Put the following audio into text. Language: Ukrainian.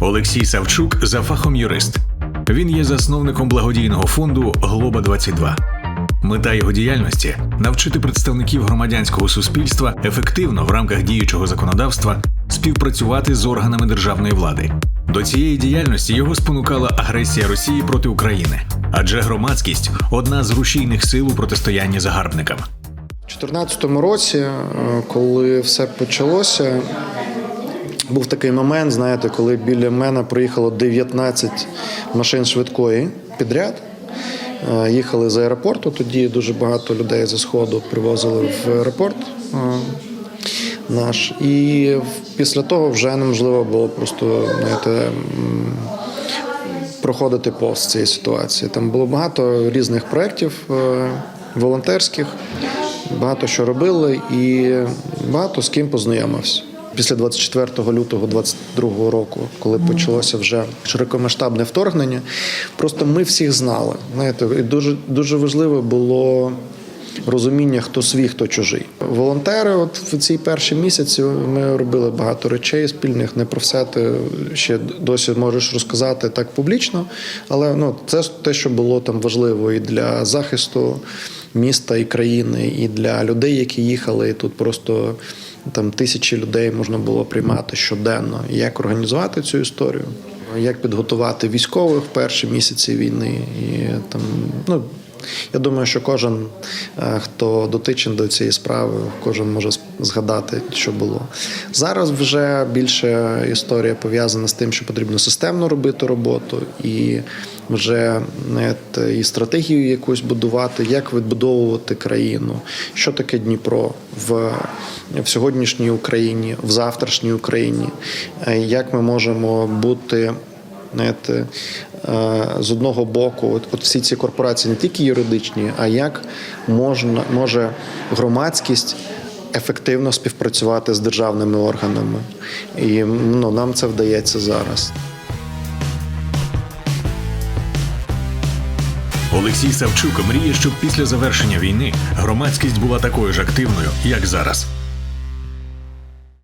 Олексій Савчук за фахом юрист. Він є засновником благодійного фонду Глоба 22 Мета його діяльності навчити представників громадянського суспільства ефективно в рамках діючого законодавства співпрацювати з органами державної влади. До цієї діяльності його спонукала агресія Росії проти України, адже громадськість одна з рушійних сил у протистоянні загарбникам. У 2014 році, е, коли все почалося, був такий момент, знаєте, коли біля мене проїхало 19 машин швидкої підряд. Е, Їхали з аеропорту. Тоді дуже багато людей зі сходу привозили в аеропорт е, наш. І після того вже неможливо було просто знаєте, проходити повз цієї ситуації. Там було багато різних проєктів е, волонтерських, багато що робили і багато з ким познайомився. Після 24 лютого 22 року, коли почалося вже широкомасштабне вторгнення, просто ми всіх знали. Знаєте, і дуже дуже важливо було розуміння, хто свій, хто чужий. Волонтери, от в ці перші місяці ми робили багато речей спільних. Не про все ти ще досі можеш розказати так публічно, але ну це те, що було там важливо і для захисту міста і країни, і для людей, які їхали. І тут просто там тисячі людей можна було приймати щоденно. Як організувати цю історію? Як підготувати військових в перші місяці війни, і там ну я думаю, що кожен, е, хто дотичен до цієї справи, кожен може згадати, що було. Зараз вже більше історія пов'язана з тим, що потрібно системно робити роботу і вже і стратегію якусь будувати, як відбудовувати країну, що таке Дніпро в, в сьогоднішній Україні, в завтрашній Україні, е, як ми можемо бути. Знаєте, з одного боку, от, от всі ці корпорації не тільки юридичні, а як можна може громадськість ефективно співпрацювати з державними органами, і ну, нам це вдається зараз. Олексій Савчук мріє, щоб після завершення війни громадськість була такою ж активною, як зараз.